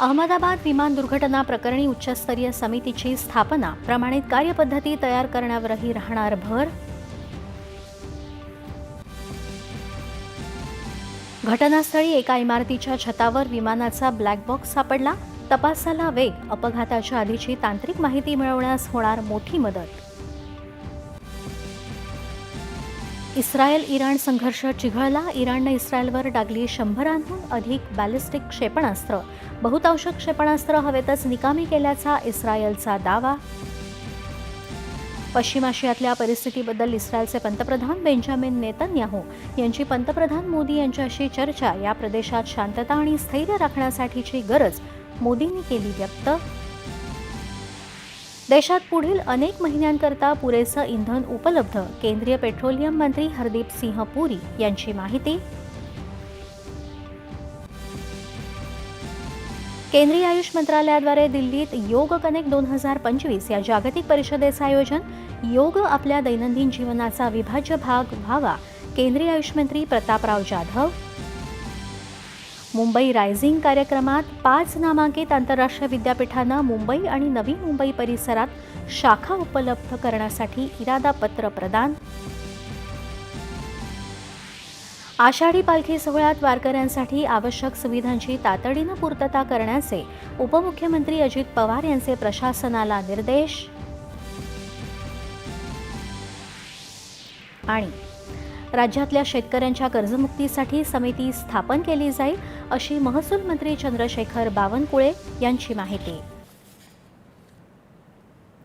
अहमदाबाद विमान दुर्घटना प्रकरणी उच्चस्तरीय समितीची स्थापना प्रमाणित कार्यपद्धती तयार करण्यावरही राहणार भर. घटनास्थळी एका इमारतीच्या छतावर विमानाचा ब्लॅक बॉक्स सापडला. तपासाला वेग अपघाताच्या आधीची तांत्रिक माहिती मिळवण्यास होणार मोठी मदत. इस्रायल इराण संघर्ष चिघळला. इराणनं इस्रायलवर डागली शंभरांहून अधिक बॅलिस्टिक क्षेपणास्त्र बहुतांश क्षेपणास्त्र हवेतच निकामी केल्याचा इस्रायलचा दावा. पश्चिम आशियातल्या परिस्थितीबद्दल इस्रायलचे पंतप्रधान बेंजामिन नेतन्याहू यांची पंतप्रधान मोदी यांच्याशी चर्चा. या प्रदेशात शांतता आणि स्थैर्य राखण्यासाठीची गरज मोदींनी केली व्यक्त. देशात पुढील अनेक महिन्यांकरता पुरेसं इंधन उपलब्ध. केंद्रीय पेट्रोलियम मंत्री हरदीप सिंह पुरी यांची माहिती. केंद्रीय आयुष मंत्रालयाद्वारे दिल्लीत योग कनेक्ट दोन हजार पंचवीस या जागतिक परिषदेचं आयोजन. योग आपल्या दैनंदिन जीवनाचा अविभाज्य भाग व्हावा. केंद्रीय आयुष मंत्री प्रतापराव जाधव. मुंबई रायझिंग कार्यक्रमात पाच नामांकित आंतरराष्ट्रीय विद्यापीठांना मुंबई आणि नवी मुंबई परिसरात शाखा उपलब्ध करण्यासाठी इरादापत्र प्रदान. आषाढी पालखी सोहळ्यात वारकऱ्यांसाठी आवश्यक सुविधांची तातडीनं पूर्तता करण्याचे उपमुख्यमंत्री अजित पवार यांचे प्रशासनाला निर्देश. आणि राज्यातल्या शेतकऱ्यांच्या कर्जमुक्तीसाठी समिती स्थापन केली जाईल अशी महसूल मंत्री चंद्रशेखर बावनकुळे यांची माहिती.